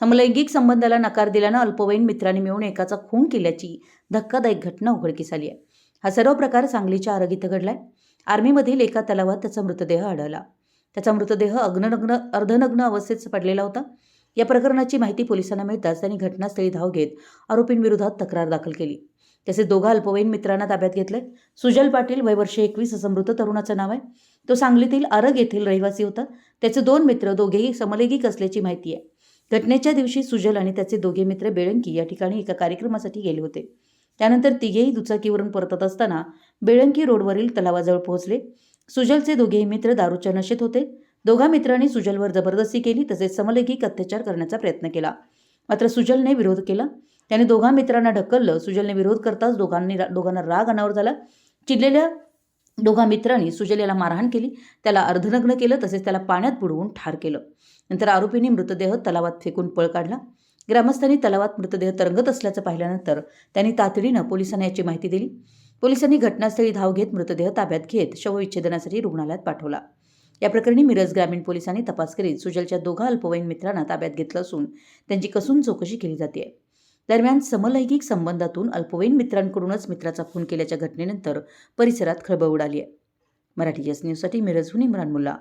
समलैंगिक संबंधाला नकार दिल्यानं अल्पवयीन मित्रांनी मिळून एकाचा खून केल्याची धक्कादायक घटना उघडकीस आली आहे. हा सर्व प्रकार सांगलीच्या आरग इथं घडलाय. आर्मीमधील एका तलावात त्याचा मृतदेह आढळला. त्याचा मृतदेह अग्ननग्न अर्धनग्न अवस्थेत पडलेला होता. या प्रकरणाची माहिती पोलिसांना मिळताच त्यांनी घटनास्थळी धाव घेत आरोपींविरोधात तक्रार दाखल केली. तसेच दोघा अल्पवयीन मित्रांना ताब्यात घेतलंय. सुजल पाटील वय वर्ष एकवीस असं मृत तरुणाचं नाव आहे. तो सांगलीतील आरग येथील रहिवासी होता. त्याचे दोन मित्र दोघेही समलैंगिक असल्याची माहिती आहे. घटनेच्या दिवशी सुजल आणि त्याचे दोघे मित्र बेळंकी या ठिकाणी एका कार्यक्रमासाठी गेले होते. त्यानंतर तिघेही दुचाकीवरून परतत असताना बेळंकी रोडवरील तलावाजवळ पोहोचले. सुजलचे दोघेही मित्र दारूच्या नशेत होते. दोघा मित्रांनी सुजलवर जबरदस्ती केली तसेच समलैंगिक अत्याचार करण्याचा प्रयत्न केला. मात्र सुजलने विरोध केला. त्याने दोघा मित्रांना ढकललं. सुजलने विरोध करताच दोघांनी दोघांना राग अनावर झाला. चिडलेल्या दोघा मित्रांनी सुजलेला मारहाण केली. त्याला अर्धनग्न केलं तसेच त्याला पाण्यात बुडवून ठार केलं. नंतर आरोपींनी मृतदेह तलावात फेकून पळ काढला. ग्रामस्थांनी तलावात मृतदेह तरंगत असल्याचं पाहिल्यानंतर त्यांनी तातडीनं पोलिसांना याची माहिती दिली. पोलिसांनी घटनास्थळी धाव घेत मृतदेह ताब्यात घेत शवविच्छेदनासाठी रुग्णालयात पाठवला. या प्रकरणी मिरज ग्रामीण पोलिसांनी तपास करीत सुजलच्या दोघा अल्पवयीन मित्रांना ताब्यात घेतलं असून त्यांची कसून चौकशी केली जाते दरम्यान समलैंगिक संबंधातून अल्पवयीन मित्रांकडूनच मित्राचा खून केल्याच्या घटनेनंतर परिसरात खळबळ उडाली आहे. मराठी एस न्यूजसाठी मिरजहून इम्रान मुल्ला.